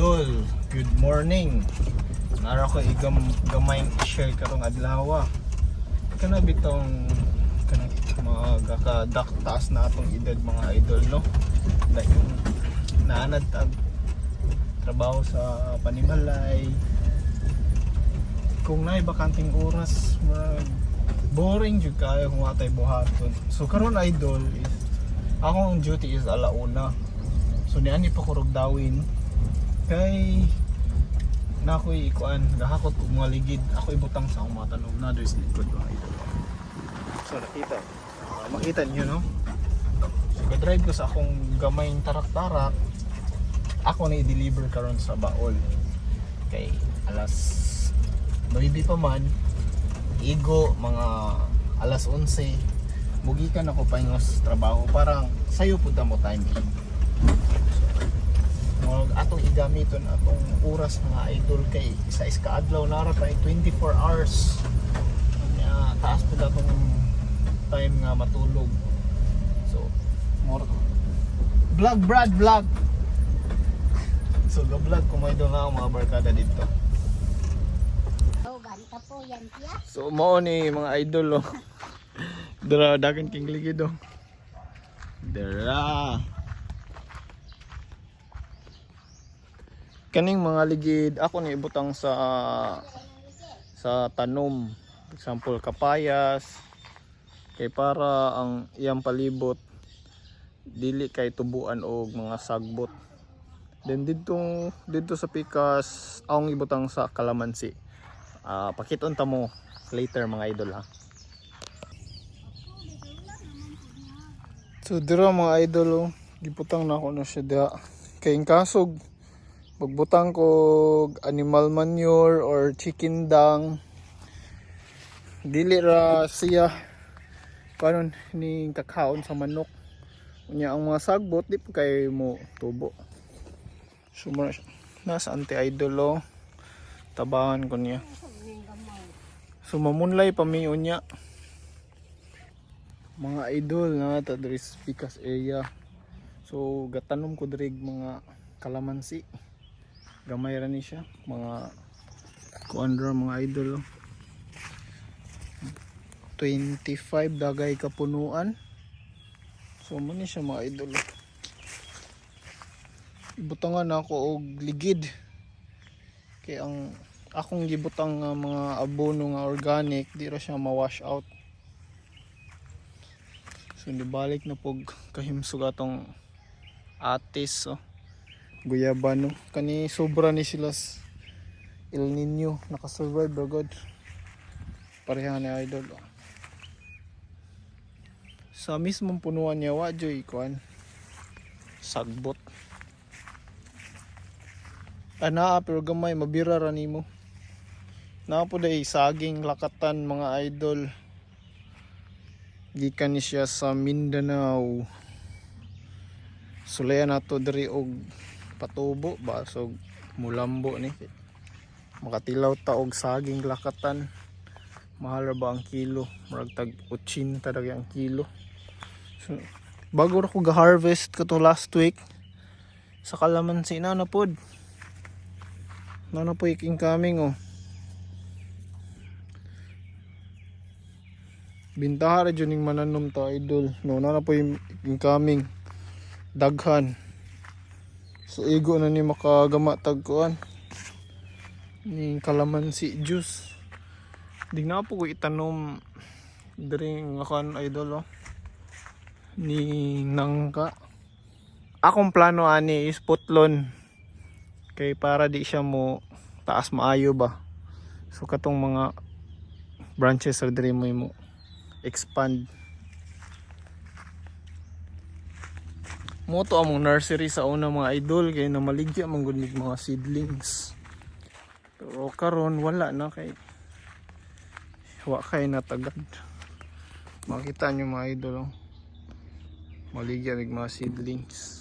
idol, good morning. Nara ko igam gamay share karong adlaw. Kana bitong kana mga gaka taas na atong edad mga idol no. Like naanad tag trabaho sa panimalay. Kung naay bakanting oras, mag boring jud kayo kung atay buhaton. So karon idol is akong duty is alauna. So niani pa ko dawin kay na ako'y ikuan gahakot og mga ligid. Ako ibutang sa akong mga tanom na doy sa likod mga idol so nakita. Ah, makita niyo no? So drive ko sa akong gamay tarak-tarak ako na i-deliver karon sa baol. Kay alas 9 pa man igo mga alas 11 mugikan ako pa sa trabaho. Parang sayo pud mo time. in Atong igamiton atong oras mga idol kay sa iska adlaw nara pa 24 hours. Kanya taas po atong time nga matulog. So more vlog brad vlog! So ga vlog kung may nga mga barkada dito. Oh, so mao ni mga idol oh. Dara dagan king ligid oh. Dara kaning mga ligid ako ni ibutang sa sa tanom. Example kapayas. Kay para ang iyang palibot dili kay tubuan og mga sagbot. Then dito dito sa pikas akong ibutang sa kalamansi. Ah, pakiton ta mo later mga idol ha? So dira mga idol oh, giputang na ako na siya diha. Kay kasog magbutang ko animal manure or chicken dung dili ra siya kanon ni kakaon sa manok. Unya ang mga sagbot di pa kay mo tubo. So muna siya. Nasa anti idol oh. Tabangan ko niya. So mamunlay pa mi unya. Mga idol na ta Picas area. So gatanom ko diri mga kalamansi gamay ra ni siya mga kuan mga idol oh. 25 dagay kapunuan so mo ni siya mga idol oh. ibutangan ako og ligid kay ang akong gibutang nga mga abono nga organic di ra siya ma-wash out So nibalik na pog kahimsog atong atis oh. Guyabano. Kani sobra ni sila El Nino nakasurvive ra god. Pareha ni idol. Oh. Sa mismong punuan niya wa joy kuan. Sagbot. Ana pero gamay mabira ra nimo. Na po day saging lakatan mga idol gikan ni siya sa Mindanao sulayan nato diri og patubo ba? So mulambo ni. Makatilaw ta og saging lakatan. Mahal ra ba ang kilo? Murag tag 80 talaga ang kilo. So, bago ra ko ga-harvest kato last week sa kalamansi na na pod. Na na po iking coming oh. Bintaha ra dyan yung mananom to idol. No na na po yung incoming. Daghan so igo na ni makagama tagkuan. Ni kalamansi juice. Di na po ko itanom. Diri nga kan idol oh. ni nangka. Akong plano ani is putlon. Kay para di siya mo taas maayo ba. So katong mga branches ra diri mo expand mo to among nursery sa una mga idol kay na maligya man gud mga seedlings. Pero karon wala na kay wa kay natagad. Makita nyo mga idol oh. maligya mig mga seedlings